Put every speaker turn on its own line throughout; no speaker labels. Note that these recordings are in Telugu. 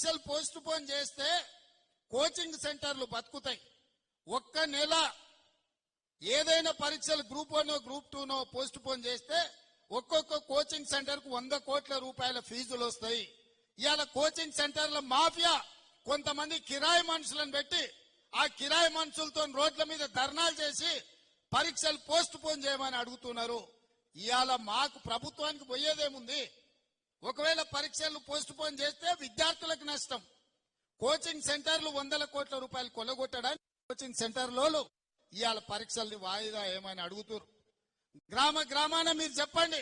పరీక్షలు పోస్ట్ పోన్ చేస్తే కోచింగ్ సెంటర్లు బతుకుతాయి. ఒక్క నెల ఏదైనా పరీక్షలు గ్రూప్ వన్ గ్రూప్ టూనో పోస్ట్ పోన్ చేస్తే ఒక్కొక్క కోచింగ్ సెంటర్కు వంద కోట్ల రూపాయల ఫీజులు వస్తాయి. ఇవాళ కోచింగ్ సెంటర్ల మాఫియా కొంతమంది కిరాయి మనుషులను పెట్టి ఆ కిరాయి మనుషులతో రోడ్ల మీద ధర్నాలు చేసి పరీక్షలు పోస్ట్ పోన్ చేయమని అడుగుతున్నారు. ఇవాళ మాకు ప్రభుత్వానికి పోయేదేముంది? ఒకవేళ పరీక్షలు పోస్ట్ పోన్ చేస్తే విద్యార్థి కోచింగ్ సెంటర్లు వందల కోట్ల రూపాయలు కొలగొట్టడానికి కోచింగ్ సెంటర్లలో ఇవాళ పరీక్షల్ని వాయిదా ఏమని అడుగుతారు గ్రామ గ్రామాన మీరు చెప్పండి.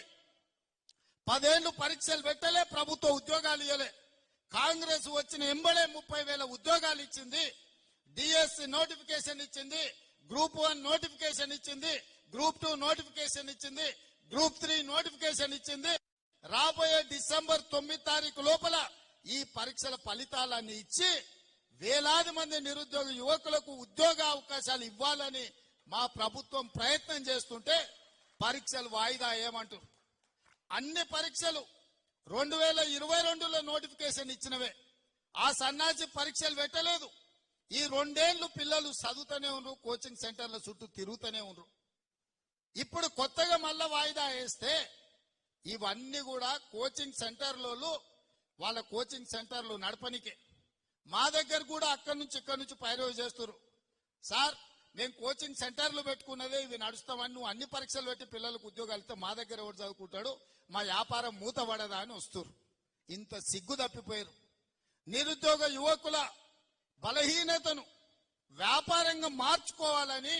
పదేళ్ళు పరీక్షలు పెట్టలే ప్రభుత్వ ఉద్యోగాలు ఇవ్వలే కాంగ్రెస్ వచ్చిన ఎంబడే ముప్పై వేల ఉద్యోగాలు ఇచ్చింది. డిఎస్సి నోటిఫికేషన్ ఇచ్చింది. గ్రూప్ వన్ నోటిఫికేషన్ ఇచ్చింది. గ్రూప్ టూ నోటిఫికేషన్ ఇచ్చింది. గ్రూప్ త్రీ నోటిఫికేషన్ ఇచ్చింది. రాబోయే డిసెంబర్ తొమ్మిది తారీఖు లోపల ఈ పరీక్షల ఫలితాలన్నీ ఇచ్చి వేలాది మంది నిరుద్యోగ యువకులకు ఉద్యోగ అవకాశాలు ఇవ్వాలని మా ప్రభుత్వం ప్రయత్నం చేస్తుంటే పరీక్షలు వాయిదా ఏమంటారు? అన్ని పరీక్షలు రెండు వేల ఇరవై రెండులో నోటిఫికేషన్ ఇచ్చినవే. ఆ సన్నాసి పరీక్షలు పెట్టలేదు. ఈ రెండేళ్ళు పిల్లలు చదువుతూనే ఉన్నారు కోచింగ్ సెంటర్ల చుట్టూ తిరుగుతూనే ఉన్నారు ఇప్పుడు కొత్తగా మళ్ళా వాయిదా వేస్తే ఇవన్నీ కూడా కోచింగ్ సెంటర్లలో వాళ్ళ కోచింగ్ సెంటర్లు నడపనికే. మా దగ్గర కూడా అక్కడి నుంచి ఇక్కడి నుంచి పైరవి చేస్తారు సార్ మేము కోచింగ్ సెంటర్లు పెట్టుకున్నదే ఇవి నడుస్తామని నువ్వు అన్ని పరీక్షలు పెట్టి పిల్లలకు ఉద్యోగాలు ఇస్తే మా దగ్గర ఎవరు చదువుకుంటాడు? మా వ్యాపారం మూతపడదా అని వస్తారు ఇంత సిగ్గు తప్పిపోయారు. నిరుద్యోగ యువకుల బలహీనతను వ్యాపారంగా మార్చుకోవాలని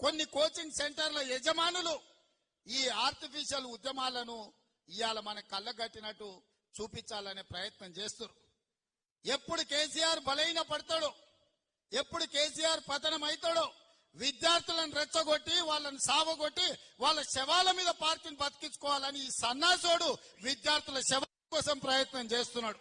కొన్ని కోచింగ్ సెంటర్ల యజమానులు ఈ ఆర్టిఫిషియల్ ఉద్యమాలను ఇవాళ మన కళ్ళగట్టినట్టు చూపించాలనే ప్రయత్నం చేస్తారు. ఎప్పుడు కేసీఆర్ బలైన పడతాడో ఎప్పుడు కేసీఆర్ పతనం అవుతాడో విద్యార్థులను రెచ్చగొట్టి వాళ్ళని సావగొట్టి వాళ్ళ శవాల మీద పార్టీని బతికించుకోవాలని ఈ సన్నాసోడు విద్యార్థుల శవం కోసం ప్రయత్నం చేస్తున్నాడు.